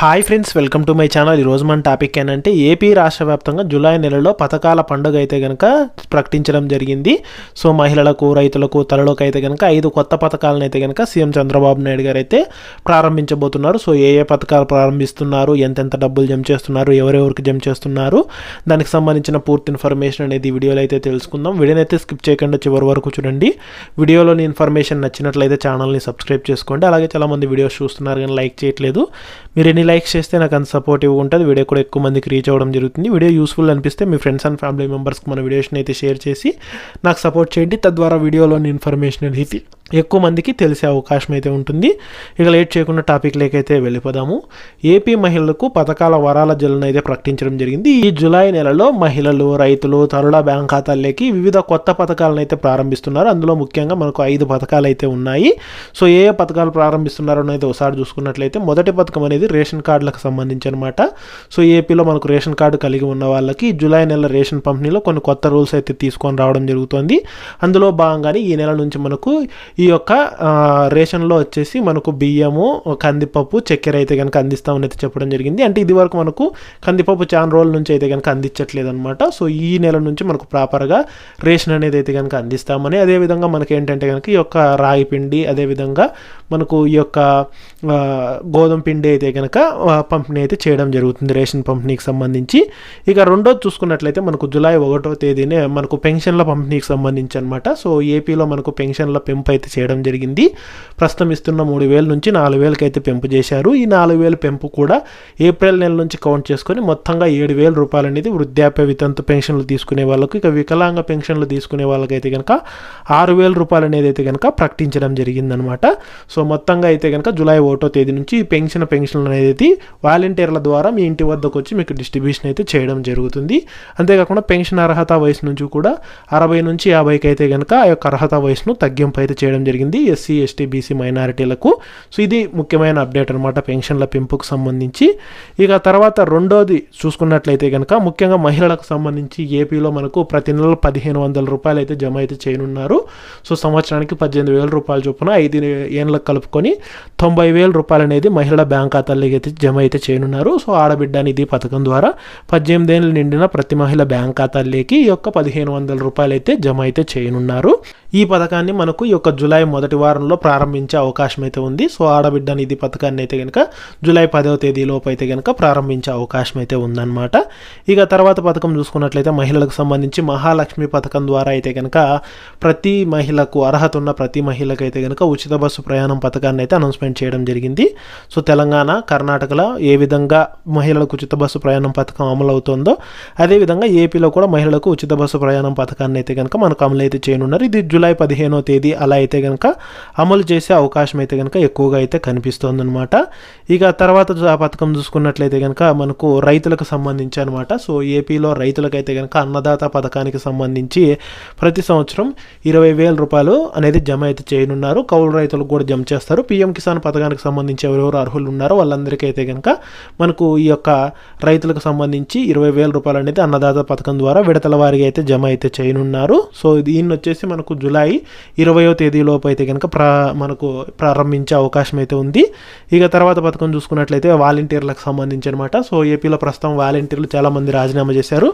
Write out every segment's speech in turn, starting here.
Hi friends welcome to my channel. ఈరోజు మన topic ఏంటంటే ఏపీ రాష్ట్ర వ్యాప్తంగా జూలై నెలలో పథకాల పండుగ అయితే కనుక ప్రకటించడం జరిగింది. సో మహిళలకు రైతులకు తలలోకి అయితే కనుక ఐదు కొత్త పథకాలను అయితే కనుక సీఎం చంద్రబాబు నాయుడు గారు అయితే ప్రారంభించబోతున్నారు. సో ఏ ఏ పథకాలు ప్రారంభిస్తున్నారు ఎంతెంత డబ్బులు జమ చేస్తున్నారు ఎవరెవరికి జమ చేస్తున్నారు దానికి సంబంధించిన పూర్తి ఇన్ఫర్మేషన్ అనేది వీడియోలో అయితే తెలుసుకుందాం. వీడియోని అయితే స్కిప్ చేయకుండా చివరి వరకు చూడండి. వీడియోలోని ఇన్ఫర్మేషన్ నచ్చినట్లయితే ఛానల్ని సబ్స్క్రైబ్ చేసుకోండి. అలాగే చాలామంది వీడియోస్ చూస్తున్నారు కానీ లైక్ చేయట్లేదు. మీరు ఎన్ని లైక్స్ చేస్తే నాకు అంత సపోర్టివ్గా ఉంటుంది వీడియో కూడా ఎక్కువ మందికి రీచ్ అవ్వడం జరుగుతుంది. వీడియో యూస్ఫుల్ అనిపిస్తే మీ ఫ్రెండ్స్ అండ్ ఫ్యామిలీ మెంబర్స్కి మన వీడియోస్ని అయితే షేర్ చేసి నాకు సపోర్ట్ చేయండి. తద్వారా వీడియోలోని ఇన్ఫర్మేషన్ అనేది ఎక్కువ మందికి తెలిసే అవకాశం అయితే ఉంటుంది. ఇక లేట్ చేయకుండా టాపిక్ లేకైతే వెళ్ళిపోదాము. ఏపీ మహిళలకు పథకాల వరాల జల్లును అయితే ప్రకటించడం జరిగింది. ఈ జూలై నెలలో మహిళలు రైతులు తరుణ బ్యాంక్ ఖాతాల్లోకి వివిధ కొత్త పథకాలను అయితే ప్రారంభిస్తున్నారు. అందులో ముఖ్యంగా మనకు ఐదు పథకాలు అయితే ఉన్నాయి. సో ఏ ఏ పథకాలు ప్రారంభిస్తున్నారో అనేది ఒకసారి చూసుకున్నట్లయితే మొదటి పథకం అనేది రేషన్ కార్డులకు సంబంధించి అనమాట సో ఏపీలో మనకు రేషన్ కార్డు కలిగి ఉన్న వాళ్ళకి జూలై నెల రేషన్ పంపిణీలో కొన్ని కొత్త రూల్స్ అయితే తీసుకొని రావడం జరుగుతుంది. అందులో భాగంగానే ఈ నెల నుంచి మనకు ఈ యొక్క రేషన్లో వచ్చేసి మనకు బియ్యము కందిపప్పు చక్కెర అయితే కనుక అందిస్తామని అయితే చెప్పడం జరిగింది. అంటే ఇది వరకు మనకు కందిపప్పు చాలా రోజుల నుంచి అయితే కనుక అందించట్లేదు అనమాట సో ఈ నెల నుంచి మనకు ప్రాపర్గా రేషన్ అనేది అయితే కనుక అందిస్తామని అదేవిధంగా మనకి ఏంటంటే కనుక ఈ యొక్క రాగి పిండి అదేవిధంగా మనకు ఈ యొక్క గోధుమ పిండి అయితే కనుక పంపిణీ అయితే చేయడం జరుగుతుంది రేషన్ పంపిణీకి సంబంధించి. ఇక రెండోది చూసుకున్నట్లయితే మనకు జూలై ఒకటో తేదీనే మనకు పెన్షన్ల పంపిణీకి సంబంధించి అనమాట సో ఏపీలో మనకు పెన్షన్ల పెంపు అయితే చేయడం జరిగింది. ప్రస్తుతం ఇస్తున్న మూడు వేల నుంచి నాలుగు వేలకి అయితే పెంపు చేశారు. ఈ నాలుగు వేల పెంపు కూడా ఏప్రిల్ నెల నుంచి కౌంట్ చేసుకొని మొత్తంగా ఏడు వేల రూపాయలు అనేది వృద్ధాప్య వితంతు పెన్షన్లు తీసుకునే వాళ్ళకు ఇక వికలాంగ పెన్షన్లు తీసుకునే వాళ్ళకైతే కనుక ఆరు వేల రూపాయలు అనేది అయితే కనుక ప్రకటించడం జరిగిందనమాట సో మొత్తంగా అయితే కనుక జూలై ఒకటో తేదీ నుంచి ఈ పెన్షన్ పెన్షన్లు అనేది వాలంటీర్ల ద్వారా మీ ఇంటి వద్దకు వచ్చి మీకు డిస్ట్రిబ్యూషన్ అయితే చేయడం జరుగుతుంది. అంతేకాకుండా పెన్షన్ అర్హత వయసు నుంచి కూడా అరవై నుంచి యాభైకి అయితే కనుక ఆ యొక్క అర్హత వయసును తగ్గింపు అయితే చేయడం జరిగింది. ఎస్సీ ఎస్టీ బీసీ మైనారిటీలకు. సో ఇది ముఖ్యమైన అప్డేట్ అనమాట పెన్షన్ల పెంపుకు సంబంధించి. ఇక తర్వాత రెండోది చూసుకున్నట్లయితే కనుక ముఖ్యంగా మహిళలకు సంబంధించి ఏపీలో మనకు ప్రతి నెల పదిహేను వందల రూపాయలు అయితే జమ అయితే చేయనున్నారు. సో సంవత్సరానికి పద్దెనిమిది వేల రూపాయలు చొప్పున ఐదు ఏళ్ళకు కలుపుకొని తొంభై వేల రూపాయలు అనేది మహిళల బ్యాంక్ ఖాతాల్లోకి అయితే జమ అయితే చేయనున్నారు. సో ఆడబిడ్డ నిధి పథకం ద్వారా పద్దెనిమిది ఏళ్ళు నిండిన ప్రతి మహిళ బ్యాంక్ ఖాతాల్లోకి ఈ యొక్క పదిహేను వందల రూపాయలు అయితే జమ అయితే చేయనున్నారు. ఈ పథకాన్ని మనకు ఈ యొక్క జూలై జూలై మొదటి వారంలో ప్రారంభించే అవకాశం అయితే ఉంది. సో ఆడబిడ్డ నిధి పథకాన్ని అయితే కనుక జూలై పదవ తేదీ లోపు అయితే కనుక ప్రారంభించే అవకాశం అయితే ఉందన్నమాట. ఇక తర్వాత పథకం చూసుకున్నట్లయితే మహిళలకు సంబంధించి మహాలక్ష్మి పథకం ద్వారా అయితే కనుక ప్రతి మహిళకు అర్హత ఉన్న ప్రతి మహిళకు అయితే కనుక ఉచిత బస్సు ప్రయాణం పథకాన్ని అయితే అనౌన్స్మెంట్ చేయడం జరిగింది. సో తెలంగాణ కర్ణాటకలో ఏ విధంగా మహిళలకు ఉచిత బస్సు ప్రయాణం పథకం అమలు అవుతుందో అదేవిధంగా ఏపీలో కూడా మహిళలకు ఉచిత బస్సు ప్రయాణం పథకాన్ని అయితే కనుక మనకు అమలు అయితే చేయనున్నారు. ఇది జూలై పదిహేనో తేదీ అలా అయితే కనుక అమలు చేసే అవకాశం అయితే కనుక ఎక్కువగా అయితే కనిపిస్తోందనమాట ఇక తర్వాత ఆ పథకం చూసుకున్నట్లయితే కనుక మనకు రైతులకు సంబంధించి అనమాట సో ఏపీలో రైతులకైతే కనుక అన్నదాత పథకానికి సంబంధించి ప్రతి సంవత్సరం ఇరవై వేల రూపాయలు అనేది జమ అయితే చేయనున్నారు. కౌలు రైతులకు కూడా జమ చేస్తారు. పిఎం కిసాన్ పథకానికి సంబంధించి ఎవరెవరు అర్హులు ఉన్నారో వాళ్ళందరికీ అయితే కనుక మనకు ఈ యొక్క రైతులకు సంబంధించి ఇరవై వేల రూపాయలు అనేది అన్నదాత పథకం ద్వారా విడతల వారికి అయితే జమ అయితే చేయనున్నారు. సో దీన్ని వచ్చేసి మనకు జూలై ఇరవయో తేదీలోపు అయితే కనుక ప్రా మనకు ప్రారంభించే అవకాశం అయితే ఉంది. ఇక తర్వాత పథకం చూసుకున్నట్లయితే వాలంటీర్లకు సంబంధించి అనమాట సో ఏపీలో ప్రస్తుతం వాలంటీర్లు చాలామంది రాజీనామా చేశారు.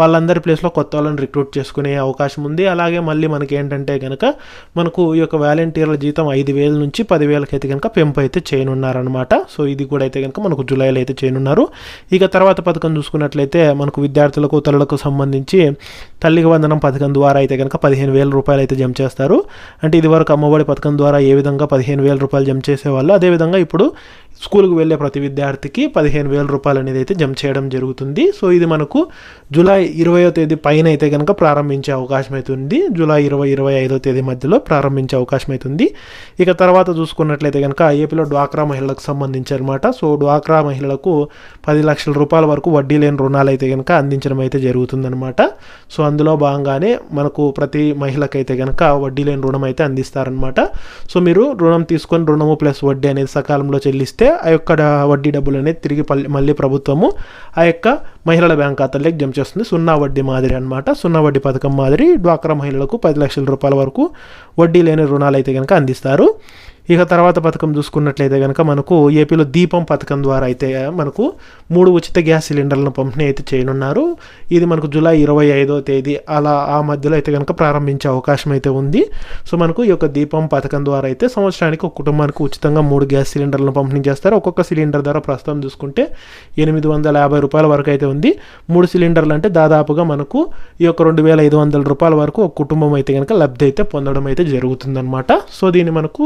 వాళ్ళందరి ప్లేస్లో కొత్త వాళ్ళని రిక్రూట్ చేసుకునే అవకాశం ఉంది. అలాగే మళ్ళీ మనకి ఏంటంటే కనుక మనకు ఈ యొక్క వాలంటీర్ల జీతం ఐదు వేల నుంచి పదివేలకి అయితే కనుక పెంపు అయితే చేయనున్నారనమాట. సో ఇది కూడా అయితే కనుక మనకు జూలైలో అయితే చేయనున్నారు. ఇక తర్వాత పథకం చూసుకున్నట్లయితే మనకు విద్యార్థులకు తల్లులకు సంబంధించి తల్లికి వందనం పథకం ద్వారా అయితే కనుక పదిహేను వేల రూపాయలు అయితే జమ చేస్తారు. అంటే ఇది వరకు అమ్మఒడి పథకం ద్వారా ఏ విధంగా పదిహేను వేల రూపాయలు జమ చేసేవాళ్ళు అదేవిధంగా ఇప్పుడు స్కూల్కి వెళ్ళే ప్రతి విద్యార్థికి పదిహేను వేల రూపాయలు అనేది అయితే జమ చేయడం జరుగుతుంది. సో ఇది మనకు జూలై ఇరవయో తేదీ పైన అయితే కనుక ప్రారంభించే అవకాశం అయితే ఉంది. జూలై ఇరవై ఇరవై ఐదో తేదీ మధ్యలో ప్రారంభించే అవకాశం అయితే ఉంది. ఇక తర్వాత చూసుకున్నట్లయితే కనుక ఏపీలో డ్వాక్రా మహిళలకు సంబంధించి అనమాట సో డ్వాక్రా మహిళలకు పది లక్షల రూపాయల వరకు వడ్డీ లేని రుణాలు అయితే కనుక అందించడం అయితే జరుగుతుందన్నమాట సో అందులో భాగంగానే మనకు ప్రతి మహిళకైతే కనుక వడ్డీ లేని రుణం అయితే అందిస్తారనమాట సో మీరు రుణం తీసుకొని రుణము ప్లస్ వడ్డీ అనేది సకాలంలో చెల్లిస్తే ఆ యొక్క వడ్డీ డబ్బులు అనేది తిరిగి మళ్ళీ ప్రభుత్వము ఆ యొక్క మహిళల బ్యాంక్ ఖాతాలోకి జమ చేస్తుంది. సున్నా వడ్డీ మాదిరి అనమాట సున్నా వడ్డీ పథకం మాదిరి డ్వాక్రా మహిళలకు పది లక్షల రూపాయల వరకు వడ్డీ లేని రుణాలు అయితే కనుక అందిస్తారు. ఇక తర్వాత పథకం చూసుకున్నట్లయితే కనుక మనకు ఏపీలో దీపం పథకం ద్వారా అయితే మనకు మూడు ఉచిత గ్యాస్ సిలిండర్లను పంపిణీ అయితే చేయనున్నారు. ఇది మనకు జూలై ఇరవై ఐదో తేదీ అలా ఆ మధ్యలో అయితే కనుక ప్రారంభించే అవకాశం అయితే ఉంది. సో మనకు ఈ యొక్క దీపం పథకం ద్వారా అయితే సంవత్సరానికి ఒక కుటుంబానికి ఉచితంగా మూడు గ్యాస్ సిలిండర్లను పంపిణీ చేస్తారు. ఒక్కొక్క సిలిండర్ ధర ప్రస్తుతం చూసుకుంటే ఎనిమిది వందల యాభై రూపాయల వరకు అయితే ఉంది. మూడు సిలిండర్లు అంటే దాదాపుగా మనకు ఈ యొక్క రెండు వేల ఐదు వందల రూపాయల వరకు ఒక కుటుంబం అయితే కనుక లబ్ధి అయితే పొందడం అయితే జరుగుతుందన్నమాట. సో దీన్ని మనకు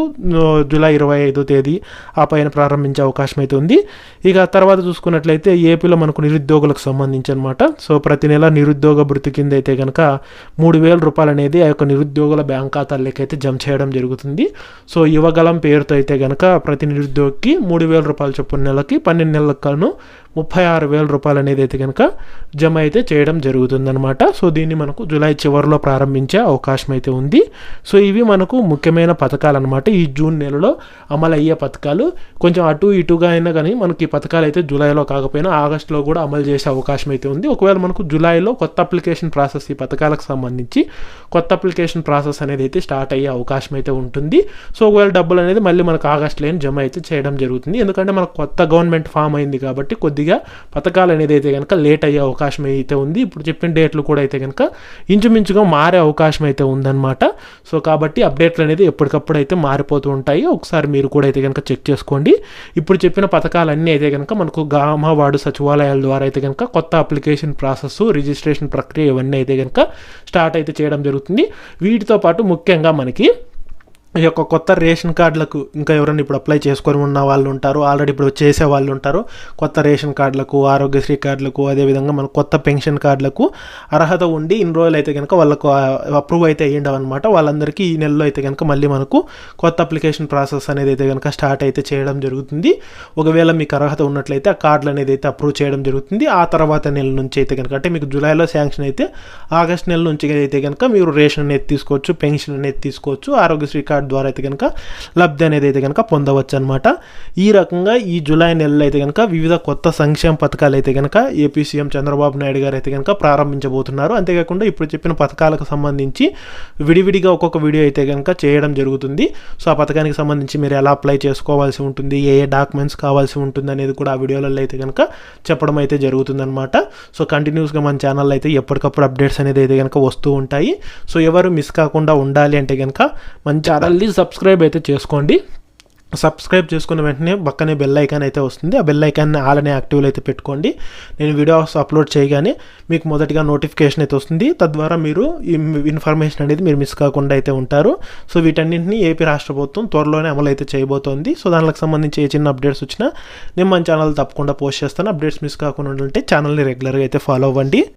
జూలై ఇరవై ఐదో తేదీ ఆ పైన ప్రారంభించే అవకాశం అయితే ఉంది. ఇక తర్వాత చూసుకున్నట్లయితే ఏపీలో మనకు నిరుద్యోగులకు సంబంధించి అనమాట సో ప్రతి నెల నిరుద్యోగ భృతి కింద అయితే కనుక మూడు వేల రూపాయలు అనేది ఆ యొక్క నిరుద్యోగుల బ్యాంక్ ఖాతాల్లోకి అయితే జమ చేయడం జరుగుతుంది. సో యువగలం పేరుతో అయితే కనుక ప్రతి నిరుద్యోగికి మూడు వేల రూపాయలు చొప్పున నెలకి పన్నెండు నెలలకు ముప్పై ఆరు వేల రూపాయలు అనేది అయితే కనుక జమ అయితే చేయడం జరుగుతుందన్నమాట. సో దీన్ని మనకు జూలై చివరిలో ప్రారంభించే అవకాశం అయితే ఉంది. సో ఇవి మనకు ముఖ్యమైన పథకాలు అనమాట ఈ జూన్ నెలలో అమలు అయ్యే పథకాలు. కొంచెం అటు ఇటుగా అయినా కానీ మనకి ఈ పథకాలు అయితే జూలైలో కాకపోయినా ఆగస్టులో కూడా అమలు చేసే అవకాశం అయితే ఉంది. ఒకవేళ మనకు జూలైలో కొత్త అప్లికేషన్ ప్రాసెస్ ఈ పథకాలకు సంబంధించి కొత్త అప్లికేషన్ ప్రాసెస్ అనేది అయితే స్టార్ట్ అయ్యే అవకాశం అయితే ఉంటుంది. సో ఒకవేళ డబ్బులు అనేది మళ్ళీ మనకు ఆగస్టులో జమ అయితే చేయడం జరుగుతుంది. ఎందుకంటే మనకు కొత్త గవర్నమెంట్ ఫామ్ అయింది కాబట్టి కొద్దిగా పథకాలు అనేది అయితే కనుక లేట్ అయ్యే అవకాశం అయితే ఉంది. ఇప్పుడు చెప్పిన డేట్లు కూడా అయితే కనుక ఇంచుమించుగా మారే అవకాశం అయితే ఉందన్నమాట. సో కాబట్టి అప్డేట్లు అనేది ఎప్పటికప్పుడు అయితే మారిపోతూ ఉంటాయి. ఒకసారి మీరు కూడా అయితే కనుక చెక్ చేసుకోండి. ఇప్పుడు చెప్పిన పథకాలన్నీ అయితే కనుక మనకు గ్రామ వార్డు సచివాలయాల ద్వారా అయితే కనుక కొత్త అప్లికేషన్ ప్రాసెస్ రిజిస్ట్రేషన్ ప్రక్రియ ఇవన్నీ అయితే కనుక స్టార్ట్ అయితే చేయడం జరుగుతుంది. వీటితో పాటు ముఖ్యంగా మనకి ఈ యొక్క కొత్త రేషన్ కార్డులకు ఇంకా ఎవరైనా ఇప్పుడు అప్లై చేసుకొని ఉన్న వాళ్ళు ఉంటారు ఆల్రెడీ ఇప్పుడు చేసే వాళ్ళు ఉంటారు కొత్త రేషన్ కార్డులకు ఆరోగ్యశ్రీ కార్డులకు అదేవిధంగా మన కొత్త పెన్షన్ కార్డులకు అర్హత ఉండి ఇన్ని రోజులు అయితే కనుక వాళ్ళకు అప్రూవ్ అయితే అయ్యిండవన్నమాట. వాళ్ళందరికీ ఈ నెలలో అయితే కనుక మళ్ళీ మనకు కొత్త అప్లికేషన్ ప్రాసెస్ అనేది అయితే కనుక స్టార్ట్ అయితే చేయడం జరుగుతుంది. ఒకవేళ మీకు అర్హత ఉన్నట్లయితే ఆ కార్డులు అనేది అయితే అప్రూవ్ చేయడం జరుగుతుంది. ఆ తర్వాత నెల నుంచి అయితే కనుక అంటే మీకు జూలైలో శాంక్షన్ అయితే ఆగస్ట్ నెల నుంచి అయితే కనుక మీరు రేషన్ అనేది తీసుకోవచ్చు పెన్షన్ అనేది తీసుకోవచ్చు ఆరోగ్యశ్రీ కార్డు ద్వారా అయితే కనుక లబ్ధి అనేది అయితే కనుక పొందవచ్చు అనమాట ఈ రకంగా ఈ జూలై నెలలో అయితే కనుక వివిధ కొత్త సంక్షేమ పథకాలు అయితే కనుక ఏపీ సీఎం చంద్రబాబు నాయుడు గారు అయితే కనుక ప్రారంభించబోతున్నారు. అంతేకాకుండా ఇప్పుడు చెప్పిన పథకాలకు సంబంధించి విడివిడిగా ఒక్కొక్క వీడియో అయితే కనుక చేయడం జరుగుతుంది. సో ఆ పథకానికి సంబంధించి మీరు ఎలా అప్లై చేసుకోవాల్సి ఉంటుంది? ఏ ఏ డాక్యుమెంట్స్ కావాల్సి ఉంటుంది అనేది కూడా ఆ వీడియోలలో అయితే కనుక చెప్పడం అయితే జరుగుతుందన్నమాట. సో కంటిన్యూస్గా మన ఛానల్లో అయితే ఎప్పటికప్పుడు అప్డేట్స్ అనేది అయితే కనుక వస్తూ ఉంటాయి. సో ఎవరు మిస్ కాకుండా ఉండాలి అంటే కనుక మన మళ్ళీ సబ్స్క్రైబ్ అయితే చేసుకోండి. సబ్స్క్రైబ్ చేసుకున్న వెంటనే పక్కనే బెల్ ఐకాన్ అయితే వస్తుంది. ఆ బెల్ ఐకాన్ ఆలనే యాక్టివ్లో అయితే పెట్టుకోండి. నేను వీడియోస్ అప్లోడ్ చేయగానే మీకు మొదటిగా నోటిఫికేషన్ అయితే వస్తుంది. తద్వారా మీరు ఈ ఇన్ఫర్మేషన్ అనేది మీరు మిస్ కాకుండా అయితే ఉంటారు. సో వీటన్నింటినీ ఏపీ రాష్ట్ర ప్రభుత్వం త్వరలోనే అమలు అయితే చేయబోతోంది. సో దానికి సంబంధించి ఏ చిన్న అప్డేట్స్ వచ్చినా నేను మన ఛానల్ తప్పకుండా పోస్ట్ చేస్తాను. అప్డేట్స్ మిస్ కాకుండా ఉంటే ఛానల్ని రెగ్యులర్గా అయితే ఫాలో అవ్వండి.